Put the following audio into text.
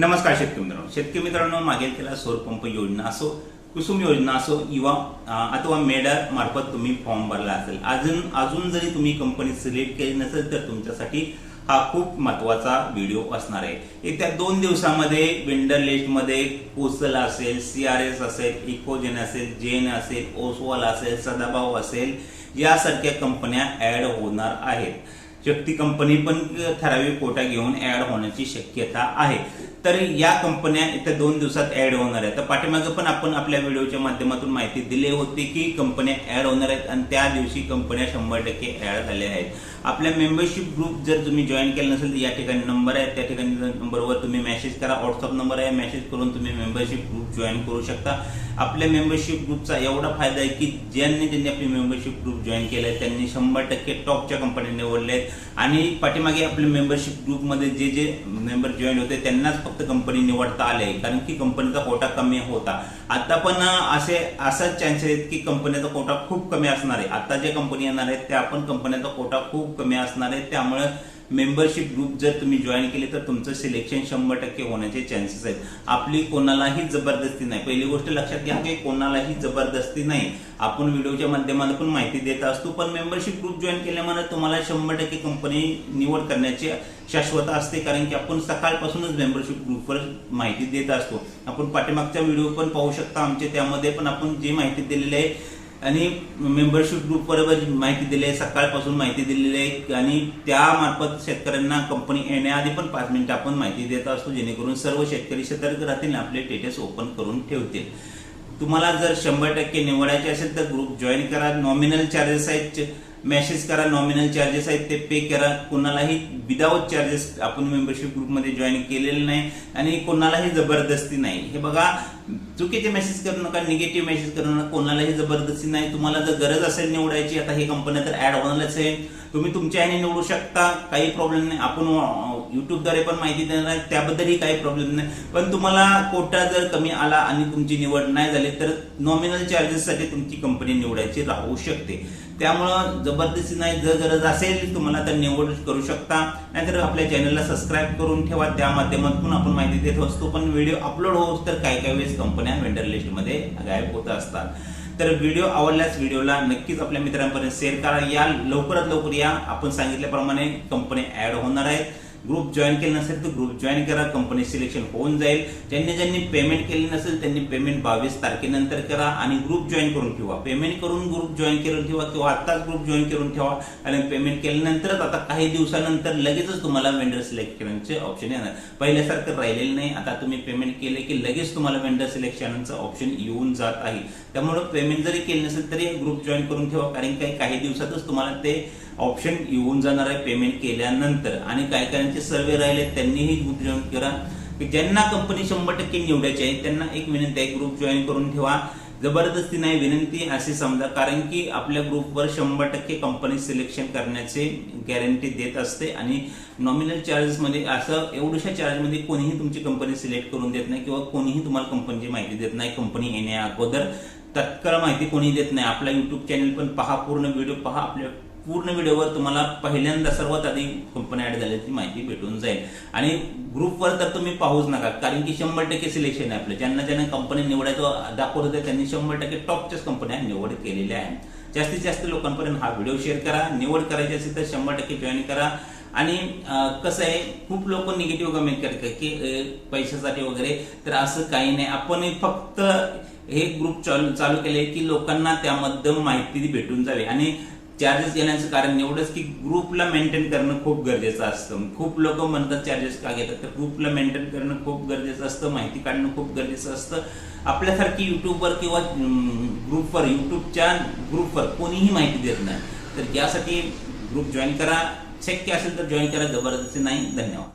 नमस्कार शेतकरी मित्रांनो. शेतकरी मित्रांनो मागेल त्याला सौरपंप योजना असो कुसुम योजना असो किंवा अथवा मेडर मार्फत तुम्ही फॉर्म भरला असेल. अजून अजून जरी तुम्ही कंपनी सिलेक्ट केली नसेल तर तुमच्यासाठी हा खूप महत्त्वाचा व्हिडिओ असणार आहे. येत्या दोन दिवसामध्ये वेंडर लिस्टमध्ये कोसल असेल सी आर एस असेल इकोजेन असेल जेन असेल ओसवाल असेल सदाभाऊ असेल यासारख्या कंपन्या ऍड होणार आहेत. व्यक्ती कंपनी पण ठराविक कोटा घेऊन ऍड होण्याची शक्यता आहे. तर या कंपन्या येत्या दोन दिवसात ऍड होणार आहेत. तर पाठीमागे पण आपण आपल्या व्हिडिओच्या माध्यमातून माहिती दिली होती की कंपन्या ऍड होणार आहेत आणि त्या दिवशी कंपन्या शंभर टक्के ऍड झाल्या आहेत. आपल्या मेंबरशिप ग्रुप जर तुम्ही जॉईन केलं नसेल तर या ठिकाणी नंबर आहे. त्या ठिकाणी नंबरवर तुम्ही मेसेज करा. व्हॉट्सअप नंबर आहे. मेसेज करून तुम्ही मेंबरशिप ग्रुप जॉईन करू शकता. आपल्या मेंबरशिप ग्रुपचा एवढा फायदा आहे की ज्यांनी ज्यांनी आपली मेंबरशिप ग्रुप जॉईन केलंय त्यांनी शंभर टक्के टॉपच्या कंपन्या निवडल्या आहेत आणि पाठीमागे आपल्या मेंबरशिप ग्रुपमध्ये जे जे मेंबर जॉईन होते त्यांनाच फक्त कंपनी निवडता आले कारण की कंपनीचा कोटा कमी होता. आता पण असे असाच चान्सेस आहेत की कंपनीचा कोटा खूप कमी असणार आहे. आता ज्या कंपनी येणार आहेत त्या पण कंपनीचा कोटा खूप कमी असणार आहे. त्यामुळे मेंबरशिप ग्रुप जर तुम्ही जॉईन केले तर तुमचं सिलेक्शन शंभर टक्के होण्याचे चान्सेस आहेत. आपली कोणालाही जबरदस्ती नाही. पहिली गोष्ट लक्षात घ्या की कोणालाही जबरदस्ती नाही. आपण व्हिडिओच्या माध्यमातून पण माहिती देत असतो पण मेंबरशिप ग्रुप जॉईन केल्यामुळे तुम्हाला शंभर टक्के कंपनी निवड करण्याची शाश्वत असते कारण की आपण सकाळपासूनच मेंबरशिप ग्रुपवर माहिती देत असतो. आपण पाठीमागचा व्हिडिओ पण पाहू शकता आमचे त्यामध्ये पण आपण जी माहिती दिलेली आहे आणि मेंबरशिप ग्रुपबरोबर माहिती दिली आहे सकाळपासून माहिती दिलेली आहे आणि त्यामार्फत शेतकऱ्यांना कंपनी येण्याआधी पण पाच मिनिटं आपण माहिती देत असतो जेणेकरून सर्व शेतकरी सतर्क राहतील आपले स्टेटस ओपन करून ठेवतील. तुम्हाला जर शंभर टक्के निवडायचे असेल तर ग्रुप जॉईन करा. नॉमिनल चार्जेस आहेत. मेसेज करा नॉमिनल चार्जेस आहेत ते पे करा. कोणालाही विदाऊट चार्जेस आपण मेंबरशिप ग्रुपमध्ये जॉईन केलेलं नाही आणि कोणालाही जबरदस्ती नाही. हे बघा चुकीचे मेसेज करू नका निगेटिव्ह मेसेज करू नका कोणालाही जबरदस्ती नाही. तुम्हाला जर गरज असेल निवडायची आता हे कंपन्या तर ऍड होणारच आहे. तुम्ही तुमच्या ह्याने निवडू शकता काही प्रॉब्लेम नाही. आपण युट्यूबद्वारे पण माहिती देणार आहे. त्याबद्दलही काही प्रॉब्लेम नाही. पण तुम्हाला कोटा जर कमी आला आणि तुमची निवड नाही झाली तर नॉमिनल चार्जेससाठी तुमची कंपनी निवडायची राहू शकते. त्यामुळं जबरदस्ती नाही. जर गरज असेल तुम्हाला तर निवड करू शकता. नाहीतर आपल्या चॅनलला सबस्क्राईब करून ठेवा. त्या माध्यमातून आपण माहिती देत असतो. पण व्हिडिओ अपलोड होत तर काही काही वेळेस कंपन्या वेंडर लिस्टमध्ये गायब होत असतात. तर व्हिडिओ आवडल्यास व्हिडिओला नक्कीच आपल्या मित्रांपर्यंत शेअर करा. या लवकरात लवकर या. आपण सांगितल्याप्रमाणे कंपनी ॲड होणार आहेत. ग्रुप जॉईन केला नसेल तर ग्रुप जॉईन करा. कंपनी सिलेक्शन होऊन जाईल. ज्यांनी ज्यांनी पेमेंट केली नसेल त्यांनी पेमेंट बावीस तारखेनंतर करा आणि ग्रुप जॉईन करून ठेवा. पेमेंट करून ग्रुप जॉईन करून ठेवा किंवा आत्ताच ग्रुप जॉईन करून ठेवा. आणि पेमेंट केल्यानंतरच आता काही दिवसानंतर लगेचच तुम्हाला वेंडर सिलेक्ट करण्याचे ऑप्शन येणार. पहिल्यासारखं राहिलेलं नाही. आता तुम्ही पेमेंट केले की लगेच तुम्हाला वेंडर सिलेक्शनचं ऑप्शन येऊन जात आहे. त्यामुळे पेमेंट जरी केलं नसेल तरी ग्रुप जॉईन करून ठेवा. कारण काही काही दिवसातच तुम्हाला ते ऑप्शन येऊन जाणार आहे पेमेंट केल्यानंतर आणि काही काहींचे सर्वे राहिले त्यांनीही ग्रुप जॉईन करा. की ज्यांना कंपनी शंभर टक्के निवडायची आहे त्यांना एक विनंती आहे ग्रुप जॉईन करून ठेवा. जबरदस्ती नाही विनंती असे समजा कारण की आपल्या ग्रुपवर शंभर टक्के कंपनी सिलेक्शन करण्याचे गॅरंटी देत असते आणि नॉमिनल चार्जेसमध्ये असं एवढ्याशा चार्जमध्ये कोणीही तुमची कंपनी सिलेक्ट करून देत नाही किंवा कोणीही तुम्हाला कंपनीची माहिती देत नाही कंपनी येण्या अगोदर. तत्काळ माहिती कोणी देत नाही. आपला युट्यूब चॅनल पण पहा पूर्ण व्हिडिओ पहा आपल्या पूर्ण व्हिडिओवर तुम्हाला पहिल्यांदा सर्वात आधी कंपनी ऍड झाल्याची माहिती भेटून जाईल. आणि ग्रुपवर तर तुम्ही पाहूच नका कारण की शंभर टक्के सिलेक्शन आहे आपलं. ज्यांना ज्यांना कंपनी निवडायचं दाखवत होतं त्यांनी शंभर टक्के टॉपच्याच कंपन्या निवड केलेल्या आहेत जास्तीत जास्त लोकांपर्यंत हा व्हिडिओ शेअर करा निवड करायची असेल तर शंभर टक्के जॉईन करा. आणि कसं आहे खूप लोक निगेटिव्ह कमेंट करतात की पैशासाठी वगैरे. तर असं काही नाही. आपण फक्त हे ग्रुप चालू चालू केले की लोकांना त्यामध्ये माहिती भेटून जावी. आणि चार्जेस घेण्याचं कारण एवढंच की ग्रुपला मेंटेन करणं खूप गरजेचं असतं. खूप लोक म्हणतात चार्जेस का घेतात? तर ग्रुपला मेंटेन करणं खूप गरजेचं असतं माहिती काढणं खूप गरजेचं असतं. आपल्यासारखी युट्यूबवर किंवा ग्रुपवर युट्यूबच्या ग्रुपवर कोणीही माहिती देत नाही. तर यासाठी ग्रुप जॉईन करा. शक्य असेल तर जॉईन करा. जबरदस्ती नाही. धन्यवाद.